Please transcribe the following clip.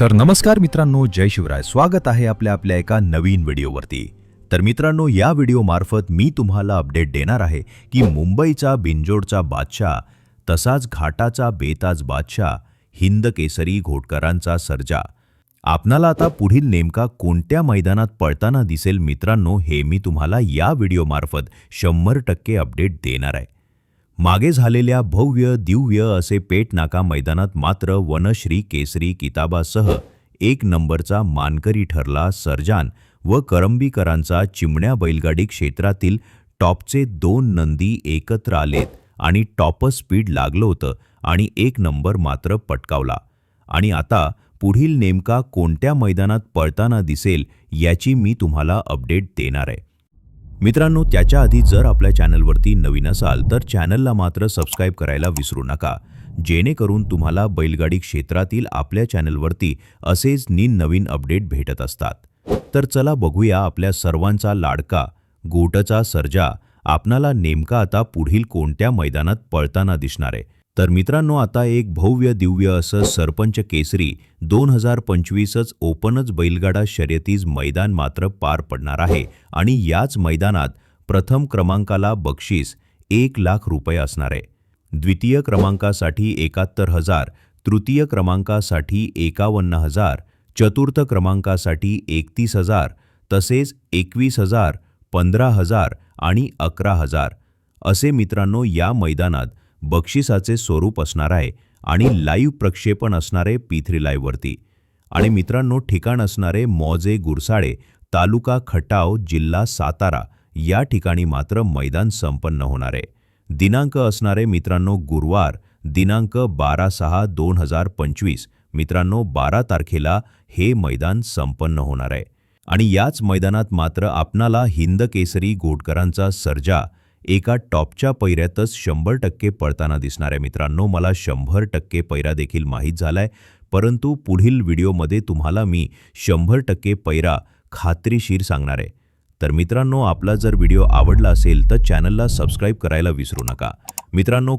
तर नमस्कार मित्रांनो जय शिवराय. स्वागत आहे आपल्या आपल्या एका नवीन व्हिडिओवरती. तर मित्रांनो या व्हिडिओमार्फत मी तुम्हाला अपडेट देणार आहे की मुंबईचा बिंजोडचा बादशाह तसाच घाटाचा बेताज बादशाह हिंद केसरी घोटकरांचा सर्जा. आपणाला आता पुढील नेमका कोणत्या मैदानात पळताना दिसेल मित्रांनो हे मी तुम्हाला या व्हिडिओमार्फत शंभर टक्के अपडेट देणार आहे. मागे झालेल्या भव्य दिव्य असे पेटनाका मैदानात मात्र वनश्री केसरी किताबासह एक नंबरचा मानकरी ठरला सर्जान व करंबीकरांचा चिमण्या बैलगाडी क्षेत्रातील टॉपचे दोन नंदी एकत्र आलेत आणि टॉपर स्पीड लागलं होतं आणि एक नंबर मात्र पटकावला. आणि आता पुढील नेमका कोणत्या मैदानात पळताना दिसेल याची मी तुम्हाला अपडेट देणार आहे. मित्रांनो त्याच्या आधी जर आपल्या चॅनलवरती नवीन असाल तर चॅनलला मात्र सबस्क्राईब करायला विसरू नका. जेणेकरून तुम्हाला बैलगाडी क्षेत्रातील आपल्या चॅनलवरती असेच नीन नवीन अपडेट भेटत असतात. तर चला बघूया आपल्या सर्वांचा लाडका गोटचा सर्जा. आपणाला नेमका आता पुढील कोणत्या मैदानात पळताना दिसणार आहे? तर मित्रांनो आता एक भव्य दिव्य असं सरपंच केसरी दोन हजार पंचवीसच ओपनच बैलगाडा शर्यतीज मैदान मात्र पार पडणार आहे. आणि याच मैदानात प्रथम क्रमांकाला बक्षीस एक लाख रुपये असणार आहे. द्वितीय क्रमांकासाठी एकाहत्तर हजार तृतीय क्रमांकासाठी एकावन्न हजार चतुर्थ क्रमांकासाठी एकतीस हजार तसेच एकवीस हजार पंधरा हजार आणि अकरा हजार. असे मित्रांनो या मैदानात बक्षिसाचे स्वरूप असणार आहे आणि लाईव्ह प्रक्षेपण असणारे पी थ्री लाईव्हवरती आणि मित्रांनो ठिकाण असणारे मौजे गुरसाळे तालुका खटाव जिल्हा सातारा या ठिकाणी मात्र मैदान संपन्न होणार. आहे दिनांक असणारे मित्रांनो गुरुवार दिनांक बारा सहा दोन हजार पंचवीस. मित्रांनो बारा तारखेला हे मैदान संपन्न होणार. आहे आणि याच मैदानात मात्र आपणाला हिंद केसरी गोडकरांचा सर्जा एका टॉपच्या पैऱ्यातच शंभर टक्के पळताना दिसणार आहे मित्रांनो मला शंभर टक्के पैरा देखील माहीत झालाय. परंतु पुढील व्हिडिओमध्ये तुम्हाला मी शंभर टक्के पैरा खात्रीशीर सांगणार आहे. तर मित्रांनो आपला जर व्हिडिओ आवडला असेल तर चॅनलला सबस्क्राईब करायला विसरू नका. मित्रांनो